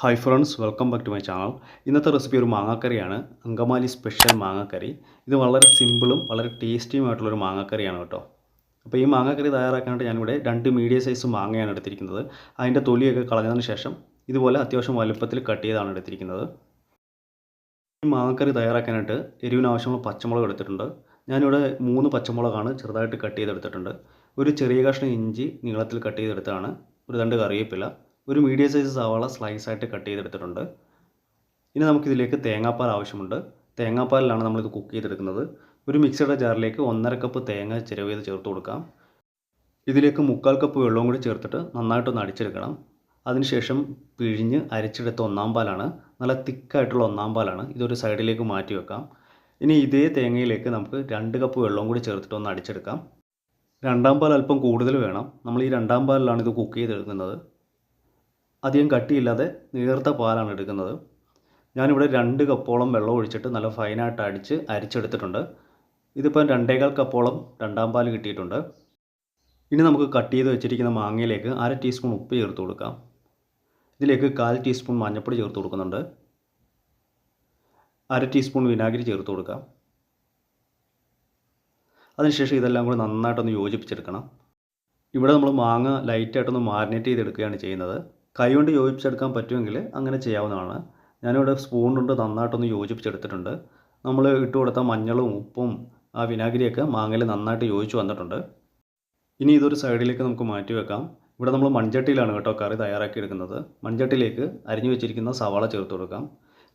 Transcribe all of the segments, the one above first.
Hi friends welcome back to my channel ഇന്നത്തെ recipe ഒരു മാങ്ങാക്കറിയാണ്. അങ്കമാലി സ്പെഷ്യൽ മാങ്ങാക്കറി. ഇത് വളരെ സിമ്പിളും വളരെ ടേസ്റ്റിയുമായിട്ടുള്ളൊരു മാങ്ങാക്കറിയാണ് കേട്ടോ. അപ്പോൾ ഈ മാങ്ങാക്കറി തയ്യാറാക്കാനായിട്ട് ഞാനിവിടെ രണ്ട് മീഡിയം സൈസ് മാങ്ങയാണ് എടുത്തിരിക്കുന്നത്. അതിന്റെ തൊലിയൊക്കെ കളഞ്ഞതിന് ശേഷം ഇതുപോലെ അത്യാവശ്യം വലുപ്പത്തിൽ കട്ട് ചെയ്താണ് എടുത്തിരിക്കുന്നത്. ഈ മാങ്ങാക്കറി തയ്യാറാക്കാനായിട്ട് എരിവിന് ആവശ്യമുള്ള പച്ചമുളക് എടുത്തിട്ടുണ്ട്. ഞാനിവിടെ മൂന്ന് പച്ചമുളകാണ് ചെറുതായിട്ട് കട്ട് ചെയ്തെടുത്തിട്ടുണ്ട്. ഒരു ചെറിയ കഷ്ണം ഇഞ്ചി നീളത്തിൽ കട്ട് ചെയ്തെടുത്താണ് ഒരു രണ്ട് കറിവേപ്പില. ഒരു മീഡിയം സൈസ് സവാള സ്ലൈസ് ആയിട്ട് കട്ട് ചെയ്തെടുത്തിട്ടുണ്ട്. ഇനി നമുക്കിതിലേക്ക് തേങ്ങാപ്പാൽ ആവശ്യമുണ്ട്. തേങ്ങാപ്പാലിലാണ് നമ്മളിത് കുക്ക് ചെയ്തെടുക്കുന്നത്. ഒരു മിക്സിയുടെ ജാറിലേക്ക് ഒന്നര കപ്പ് തേങ്ങ ചിരവ് ചെയ്ത് ചേർത്ത് കൊടുക്കാം. ഇതിലേക്ക് മുക്കാൽ കപ്പ് വെള്ളവും കൂടി ചേർത്തിട്ട് നന്നായിട്ടൊന്ന് അടിച്ചെടുക്കണം. അതിനുശേഷം പിഴിഞ്ഞ് അരച്ചെടുത്ത ഒന്നാം പാലാണ് നല്ല തിക്കായിട്ടുള്ള ഒന്നാം പാലാണ് ഇതൊരു സൈഡിലേക്ക് മാറ്റി വെക്കാം. ഇനി ഇതേ തേങ്ങയിലേക്ക് നമുക്ക് രണ്ട് കപ്പ് വെള്ളവും കൂടി ചേർത്തിട്ട് ഒന്ന് അടിച്ചെടുക്കാം. രണ്ടാം പാൽ അല്പം കൂടുതൽ വേണം. നമ്മൾ ഈ രണ്ടാം പാലിലാണ് ഇത് കുക്ക് ചെയ്തെടുക്കുന്നത്. അധികം കട്ടിയില്ലാതെ നേർത്ത പാലാണ് എടുക്കുന്നത്. ഞാനിവിടെ രണ്ട് കപ്പോളം വെള്ളം ഒഴിച്ചിട്ട് നല്ല ഫൈനായിട്ട് അടിച്ച് അരിച്ചെടുത്തിട്ടുണ്ട്. ഇതിപ്പം രണ്ടേകാൽ കപ്പോളം രണ്ടാം പാൽ കിട്ടിയിട്ടുണ്ട്. ഇനി നമുക്ക് കട്ട് ചെയ്ത് വെച്ചിരിക്കുന്ന മാങ്ങയിലേക്ക് അര ടീസ്പൂൺ ഉപ്പ് ചേർത്ത് കൊടുക്കാം. ഇതിലേക്ക് കാൽ ടീസ്പൂൺ മഞ്ഞൾപ്പൊടി ചേർത്ത് കൊടുക്കുന്നുണ്ട്. അര ടീസ്പൂൺ വിനാഗിരി ചേർത്ത് കൊടുക്കാം. അതിനുശേഷം ഇതെല്ലാം കൂടി നന്നായിട്ടൊന്ന് യോജിപ്പിച്ചെടുക്കണം. ഇവിടെ നമ്മൾ മാങ്ങ ലൈറ്റായിട്ടൊന്ന് മാരിനേറ്റ് ചെയ്തെടുക്കുകയാണ് ചെയ്യുന്നത്. കൈ കൊണ്ട് യോജിപ്പിച്ചെടുക്കാൻ പറ്റുമെങ്കിൽ അങ്ങനെ ചെയ്യാവുന്നതാണ്. ഞാനിവിടെ സ്പൂൺ കൊണ്ട് നന്നായിട്ടൊന്ന് യോജിപ്പിച്ചെടുത്തിട്ടുണ്ട്. നമ്മൾ ഇട്ട് കൊടുത്ത മഞ്ഞളും ഉപ്പും ആ വിനാഗിരിയൊക്കെ മാങ്ങയിൽ നന്നായിട്ട് യോജിച്ച് വന്നിട്ടുണ്ട്. ഇനി ഇതൊരു സൈഡിലേക്ക് നമുക്ക് മാറ്റി വെക്കാം. ഇവിടെ നമ്മൾ മൺചട്ടിയിലാണ് കേട്ടോ കറി തയ്യാറാക്കി എടുക്കുന്നത് മൺചട്ടിയിലേക്ക് അരിഞ്ഞു വെച്ചിരിക്കുന്ന സവാള ചേർത്ത് കൊടുക്കാം.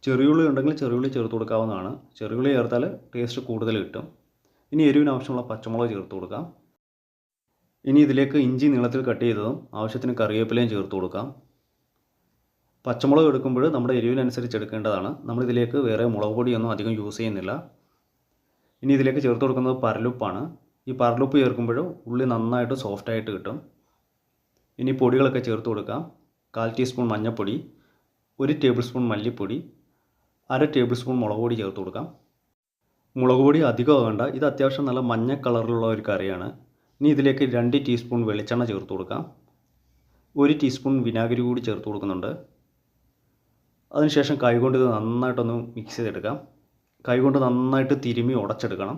ചെറിയുള്ളി ഉണ്ടെങ്കിൽ ചെറിയുള്ളി ചേർത്ത് കൊടുക്കാവുന്നതാണ്. ചെറിയുള്ളി ചേർത്താൽ ടേസ്റ്റ് കൂടുതൽ കിട്ടും. ഇനി എരിവിന് ആവശ്യമുള്ള പച്ചമുളക് ചേർത്ത് കൊടുക്കാം. ഇനി ഇതിലേക്ക് ഇഞ്ചി നീളത്തിൽ കട്ട് ചെയ്തതും ആവശ്യത്തിന് കറിവേപ്പിലയും ചേർത്ത് കൊടുക്കാം. പച്ചമുളക് എടുക്കുമ്പോൾ നമ്മുടെ എരിവിനനുസരിച്ച് എടുക്കേണ്ടതാണ്. നമ്മളിതിലേക്ക് വേറെ മുളക് പൊടിയൊന്നും അധികം യൂസ് ചെയ്യുന്നില്ല. ഇനി ഇതിലേക്ക് ചേർത്ത് കൊടുക്കുന്നത് പരലുപ്പാണ്. ഈ പരലുപ്പ് ചേർക്കുമ്പോൾ ഉള്ളി നന്നായിട്ട് സോഫ്റ്റായിട്ട് കിട്ടും. ഇനി പൊടികളൊക്കെ ചേർത്ത് കൊടുക്കാം. കാൽ ടീസ്പൂൺ മഞ്ഞൾപ്പൊടി ഒരു ടേബിൾ സ്പൂൺ മല്ലിപ്പൊടി അര ടേബിൾ സ്പൂൺ മുളക് പൊടി ചേർത്ത് കൊടുക്കാം. മുളക് പൊടി അധികം വേണ്ട ഇത് അത്യാവശ്യം നല്ല മഞ്ഞ കളറിലുള്ള ഒരു കറിയാണ്. ഇനി ഇതിലേക്ക് രണ്ട് ടീസ്പൂൺ വെളിച്ചെണ്ണ ചേർത്ത് കൊടുക്കാം. ഒരു ടീസ്പൂൺ വിനാഗിരി കൂടി ചേർത്ത് കൊടുക്കുന്നുണ്ട്. അതിനുശേഷം കൈകൊണ്ട് ഇത് നന്നായിട്ടൊന്ന് മിക്സ് ചെയ്തെടുക്കാം. കൈകൊണ്ട് നന്നായിട്ട് തിരുമി ഉടച്ചെടുക്കണം.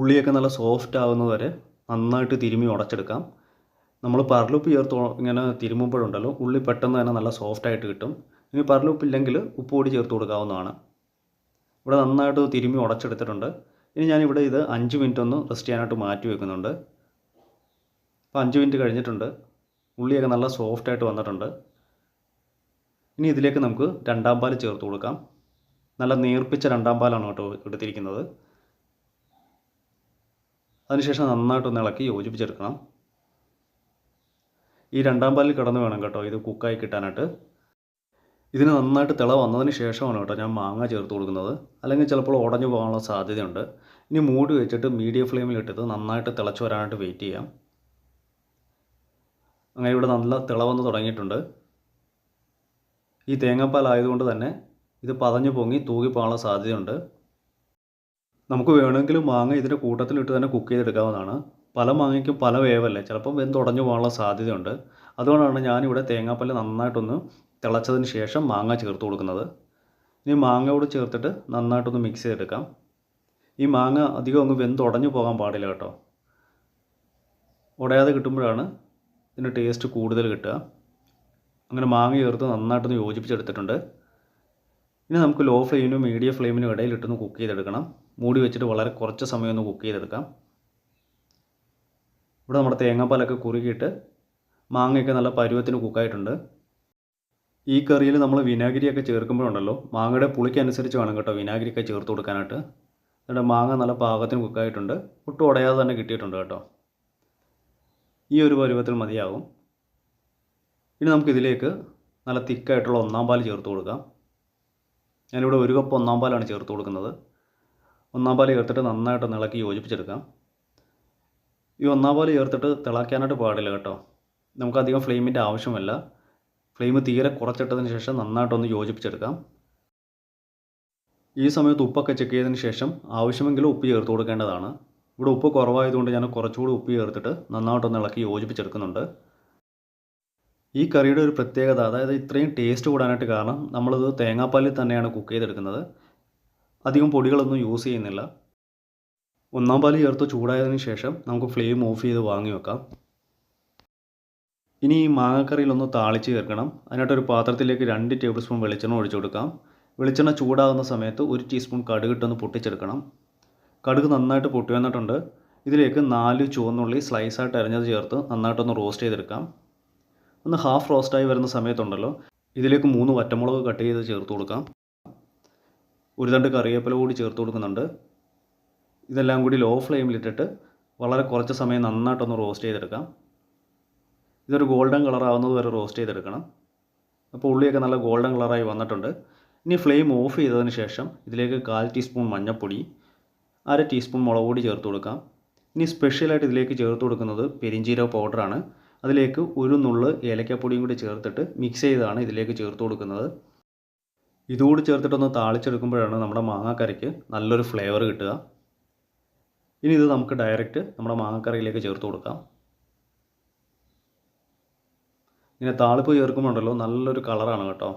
ഉള്ളിയൊക്കെ നല്ല സോഫ്റ്റ് ആവുന്നത് വരെ നന്നായിട്ട് തിരുമി ഉടച്ചെടുക്കാം. നമ്മൾ പറലുപ്പ് ചേർത്ത് ഇങ്ങനെ തിരുമുമ്പോഴുണ്ടല്ലോ ഉള്ളി പെട്ടെന്ന് തന്നെ നല്ല സോഫ്റ്റായിട്ട് കിട്ടും. ഇനി പറലുപ്പ് ഇല്ലെങ്കിൽ ഉപ്പ് പൊടി ചേർത്ത് കൊടുക്കാവുന്നതാണ്. ഇവിടെ നന്നായിട്ട് തിരുമി ഉടച്ചെടുത്തിട്ടുണ്ട്. ഇനി ഞാനിവിടെ ഇത് അഞ്ച് മിനിറ്റ് ഒന്ന് റെസ്റ്റ് ചെയ്യാനായിട്ട് മാറ്റി വെക്കുന്നുണ്ട്. അപ്പോൾ അഞ്ച് മിനിറ്റ് കഴിഞ്ഞിട്ടുണ്ട്. ഉള്ളിയൊക്കെ നല്ല സോഫ്റ്റായിട്ട് വന്നിട്ടുണ്ട്. ഇനി ഇതിലേക്ക് നമുക്ക് രണ്ടാം പാൽ ചേർത്ത് കൊടുക്കാം. നല്ല നേർപ്പിച്ച രണ്ടാം പാലാണ് കേട്ടോ എടുത്തിരിക്കുന്നത്. അതിനുശേഷം നന്നായിട്ടൊന്ന് ഇളക്കി യോജിപ്പിച്ചെടുക്കണം. ഈ രണ്ടാം പാലിൽ കിടന്ന് വേണം കേട്ടോ ഇത് കുക്കായി കിട്ടാനായിട്ട്. ഇതിന് നന്നായിട്ട് തിള വന്നതിന് ശേഷമാണ് കേട്ടോ ഞാൻ മാങ്ങ ചേർത്ത് കൊടുക്കുന്നത്. അല്ലെങ്കിൽ ചിലപ്പോൾ ഉടഞ്ഞു പോകാനുള്ള സാധ്യതയുണ്ട്. ഇനി മൂടി വെച്ചിട്ട് മീഡിയം ഫ്ലെയിമിൽ ഇട്ടിട്ട് നന്നായിട്ട് തിളച്ച് വരാനായിട്ട് വെയിറ്റ് ചെയ്യാം. അങ്ങനെ ഇവിടെ നല്ല തിള വന്ന് തുടങ്ങിയിട്ടുണ്ട്. ഈ തേങ്ങാപ്പാൽ ആയതുകൊണ്ട് തന്നെ ഇത് പതഞ്ഞു പൊങ്ങി തൂകിപ്പോകാനുള്ള സാധ്യതയുണ്ട്. നമുക്ക് വേണമെങ്കിൽ മാങ്ങ ഇതിന്റെ കൂട്ടത്തിലിട്ട് തന്നെ കുക്ക് ചെയ്തെടുക്കാവുന്നതാണ്. പല മാങ്ങയ്ക്കും പല വേവല്ലേ ചിലപ്പം വെന്തുടഞ്ഞു പോകാനുള്ള സാധ്യതയുണ്ട്. അതുകൊണ്ടാണ് ഞാനിവിടെ തേങ്ങാപ്പാൽ നന്നായിട്ടൊന്ന് തിളച്ചതിന് ശേഷം മാങ്ങ ചേർത്ത് കൊടുക്കുന്നത്. ഇനി മാങ്ങയോട് ചേർത്തിട്ട് നന്നായിട്ടൊന്ന് മിക്സ് ചെയ്തെടുക്കാം. ഈ മാങ്ങ അധികം അങ്ങ് വെന്തുടഞ്ഞു പോകാൻ പാടില്ല കേട്ടോ. ഉടയാതെ കിട്ടുമ്പോഴാണ് ഇതിന്റെ ടേസ്റ്റ് കൂടുതൽ കിട്ടുക. അങ്ങനെ മാങ്ങ ചേർത്ത് നന്നായിട്ടൊന്ന് യോജിപ്പിച്ചെടുത്തിട്ടുണ്ട്. ഇനി നമുക്ക് ലോ ഫ്ലെയിമിനും മീഡിയം ഫ്ലെയിമിനും ഇടയിലിട്ടൊന്ന് കുക്ക് ചെയ്തെടുക്കണം. മൂടി വെച്ചിട്ട് വളരെ കുറച്ച് സമയം ഒന്ന് കുക്ക് ചെയ്തെടുക്കാം. ഇവിടെ നമ്മുടെ തേങ്ങാപ്പാലൊക്കെ കുറുകിയിട്ട് മാങ്ങയൊക്കെ നല്ല പരുവത്തിന് കുക്കായിട്ടുണ്ട് ഈ കറിയിൽ നമ്മൾ വിനാഗിരിയൊക്കെ ചേർക്കുമ്പോഴുണ്ടല്ലോ മാങ്ങയുടെ പുളിക്കനുസരിച്ച് വേണം കേട്ടോ വിനാഗിരിയൊക്കെ ചേർത്ത് കൊടുക്കാനായിട്ട്. എന്നിട്ട് മാങ്ങ നല്ല പാകത്തിന് കുക്കായിട്ടുണ്ട് ഒട്ടും ഉടയാതെ തന്നെ കിട്ടിയിട്ടുണ്ട് കേട്ടോ. ഈ ഒരു പരുവത്തിൽ മതിയാകും ഇനി നമുക്കിതിലേക്ക് നല്ല തിക്കായിട്ടുള്ള ഒന്നാം പാൽ ചേർത്ത് കൊടുക്കാം. ഞാനിവിടെ ഒരു കപ്പ് ഒന്നാം പാലാണ് ചേർത്ത് കൊടുക്കുന്നത്. ഒന്നാം പാൽ ചേർത്തിട്ട് നന്നായിട്ട് ഇളക്കി യോജിപ്പിച്ചെടുക്കാം. ഈ ഒന്നാം പാൽ ചേർത്തിട്ട് തിളയ്ക്കാനായിട്ട് പാടില്ല കേട്ടോ. നമുക്കധികം ഫ്ലെയിമിന്റെ ആവശ്യമല്ല. ഫ്ലെയിം തീരെ കുറച്ചിട്ടതിന് ശേഷം നന്നായിട്ടൊന്ന് യോജിപ്പിച്ചെടുക്കാം. ഈ സമയത്ത് ഉപ്പൊക്കെ ചെക്ക് ചെയ്തതിന് ശേഷം ആവശ്യമെങ്കിൽ ഉപ്പ് ചേർത്ത് കൊടുക്കേണ്ടതാണ്. ഇവിടെ ഉപ്പ് കുറവായതുകൊണ്ട് ഞാൻ കുറച്ചുകൂടി ഉപ്പ് ചേർത്തിട്ട് നന്നായിട്ടൊന്ന് ഇളക്കി യോജിപ്പിച്ചെടുക്കുന്നുണ്ട്. ഈ കറിയുടെ ഒരു പ്രത്യേകത അതായത് ഇത്രയും ടേസ്റ്റ് കൂടാനായിട്ട് കാരണം നമ്മളിത് തേങ്ങാപ്പാലിൽ തന്നെയാണ് കുക്ക് ചെയ്തെടുക്കുന്നത്. അധികം പൊടികളൊന്നും യൂസ് ചെയ്യുന്നില്ല. ഒന്നാം പാൽ ചേർത്ത് ചൂടായതിനു ശേഷം നമുക്ക് ഫ്ലെയിം ഓഫ് ചെയ്ത് വാങ്ങി വെക്കാം. ഇനി ഈ മാങ്ങാക്കറിയിലൊന്ന് താളിച്ച് ചേർക്കണം. അതിനായിട്ടൊരു പാത്രത്തിലേക്ക് രണ്ട് ടേബിൾ സ്പൂൺ വെളിച്ചെണ്ണ ഒഴിച്ചു കൊടുക്കാം. വെളിച്ചെണ്ണ ചൂടാകുന്ന സമയത്ത് ഒരു ടീസ്പൂൺ കടുകിട്ടൊന്ന് പൊട്ടിച്ചെടുക്കണം. കടുക് നന്നായിട്ട് പൊട്ടി വന്നിട്ടുണ്ട് ഇതിലേക്ക് നാല് ചുവന്നുള്ളി സ്ലൈസായിട്ട് അരിഞ്ഞത് ചേർത്ത് നന്നായിട്ടൊന്ന് റോസ്റ്റ് ചെയ്തെടുക്കാം. ഒന്ന് ഹാഫ് റോസ്റ്റായി വരുന്ന സമയത്തുണ്ടല്ലോ. ഇതിലേക്ക് മൂന്ന് വറ്റമുളക് കട്ട് ചെയ്ത് ചേർത്ത് കൊടുക്കാം. ഒരു തണ്ട് കറിവേപ്പില കൂടി ചേർത്ത് കൊടുക്കുന്നുണ്ട്. ഇതെല്ലാം കൂടി ലോ ഫ്ലെയിമിലിട്ടിട്ട് വളരെ കുറച്ച് സമയം നന്നായിട്ടൊന്ന് റോസ്റ്റ് ചെയ്തെടുക്കാം. ഇതൊരു ഗോൾഡൻ കളർ ആവുന്നത് വരെ റോസ്റ്റ് ചെയ്തെടുക്കണം. അപ്പോൾ ഉള്ളിയൊക്കെ നല്ല ഗോൾഡൻ കളറായി വന്നിട്ടുണ്ട്. ഇനി ഫ്ലെയിം ഓഫ് ചെയ്തതിന് ശേഷം ഇതിലേക്ക് കാൽ ടീസ്പൂൺ മഞ്ഞൾപ്പൊടി അര ടീസ്പൂൺ മുളക് പൊടി ചേർത്ത് കൊടുക്കാം. ഇനി സ്പെഷ്യലായിട്ട് ഇതിലേക്ക് ചേർത്ത് കൊടുക്കുന്നത് പെരിഞ്ചീരക പൗഡറാണ് അതിലേക്ക് ഒരു നുള്ള് ഏലക്കപ്പൊടിയും കൂടി ചേർത്തിട്ട് മിക്സ് ചെയ്താണ് ഇതിലേക്ക് ചേർത്ത് കൊടുക്കുന്നത്. ഇതുകൂടി ചേർത്തിട്ടൊന്ന് താളിച്ചെടുക്കുമ്പോഴാണ് നമ്മുടെ മാങ്ങാക്കറിക്ക് നല്ലൊരു ഫ്ലേവർ കിട്ടുക. ഇനി ഇത് നമുക്ക് ഡയറക്റ്റ് നമ്മുടെ മാങ്ങാക്കറിയിലേക്ക് ചേർത്ത് കൊടുക്കാം. ഇങ്ങനെ താളിപ്പ് ചേർക്കുമ്പോണ്ടല്ലോ നല്ലൊരു കളറാണ് കേട്ടോ.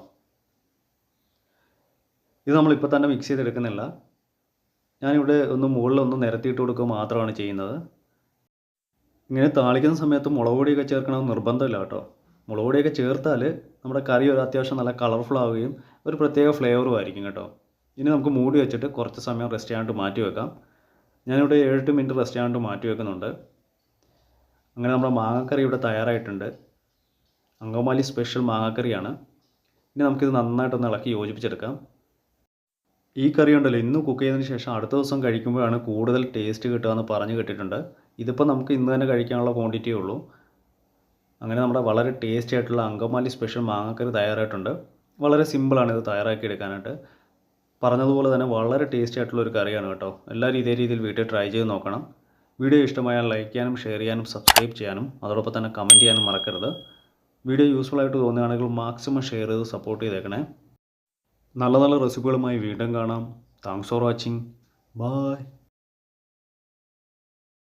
ഇത് നമ്മളിപ്പോൾ തന്നെ മിക്സ് ചെയ്തെടുക്കുന്നില്ല. ഞാനിവിടെ ഒന്ന് മുകളിലൊന്ന് നിരത്തിയിട്ട് കൊടുക്കുക മാത്രമാണ് ചെയ്യുന്നത്. ഇങ്ങനെ താളിക്കുന്ന സമയത്ത് മുളക് പൊടിയൊക്കെ ചേർക്കണമെന്ന് നിർബന്ധമില്ല കേട്ടോ. മുളക് പൊടിയൊക്കെ ചേർത്താൽ നമ്മുടെ കറി ഒരു അത്യാവശ്യം നല്ല കളർഫുൾ ആവുകയും ഒരു പ്രത്യേക ഫ്ലേവറും ആയിരിക്കും കേട്ടോ. ഇനി നമുക്ക് മൂടി വെച്ചിട്ട് കുറച്ച് സമയം റെസ്റ്റ് ചെയ്യാണ്ട് മാറ്റി വെക്കാം. ഞാനിവിടെ ഏഴെട്ട് മിനിറ്റ് റെസ്റ്റ് ചെയ്യാണ്ട് മാറ്റി വെക്കുന്നുണ്ട്. അങ്ങനെ നമ്മുടെ മാങ്ങക്കറി ഇവിടെ തയ്യാറായിട്ടുണ്ട്. അങ്കമാലി സ്പെഷ്യൽ മാങ്ങക്കറിയാണ്. ഇനി നമുക്കിത് നന്നായിട്ടൊന്ന് ഇളക്കി യോജിപ്പിച്ചെടുക്കാം. ഈ കറി ഉണ്ടല്ലോ ഇന്ന് കുക്ക് ചെയ്തതിന് ശേഷം അടുത്ത ദിവസം കഴിക്കുമ്പോഴാണ് കൂടുതൽ ടേസ്റ്റ് കിട്ടുക എന്ന് പറഞ്ഞു കേട്ടിട്ടുണ്ട്. ഇതിപ്പോൾ നമുക്ക് ഇന്ന് തന്നെ കഴിക്കാനുള്ള ക്വാണ്ടിറ്റിയേ ഉള്ളൂ. അങ്ങനെ നമ്മുടെ വളരെ ടേസ്റ്റി ആയിട്ടുള്ള അങ്കമാലി സ്പെഷ്യൽ മാങ്ങക്കറി തയ്യാറായിട്ടുണ്ട്. വളരെ സിമ്പിളാണ് ഇത് തയ്യാറാക്കി എടുക്കാനായിട്ട്. പറഞ്ഞതുപോലെ തന്നെ വളരെ ടേസ്റ്റി ആയിട്ടുള്ള ഒരു കറിയാണ് കേട്ടോ. എല്ലാ ഇതേ രീതിയിൽ വീട്ടിൽ ട്രൈ ചെയ്ത് നോക്കണം. വീഡിയോ ഇഷ്ടമായാൽ ലൈക്ക് ചെയ്യാനും ഷെയർ ചെയ്യാനും സബ്സ്ക്രൈബ് ചെയ്യാനും അതോടൊപ്പം തന്നെ കമന്റ് ചെയ്യാനും മറക്കരുത്. വീഡിയോ യൂസ്ഫുൾ ആയിട്ട് തോന്നുകയാണെങ്കിൽ മാക്സിമം ഷെയർ ചെയ്ത് സപ്പോർട്ട് ചെയ്തേക്കണേ. നല്ല നല്ല റെസിപ്പികളുമായി വീണ്ടും കാണാം. Thanks for watching bye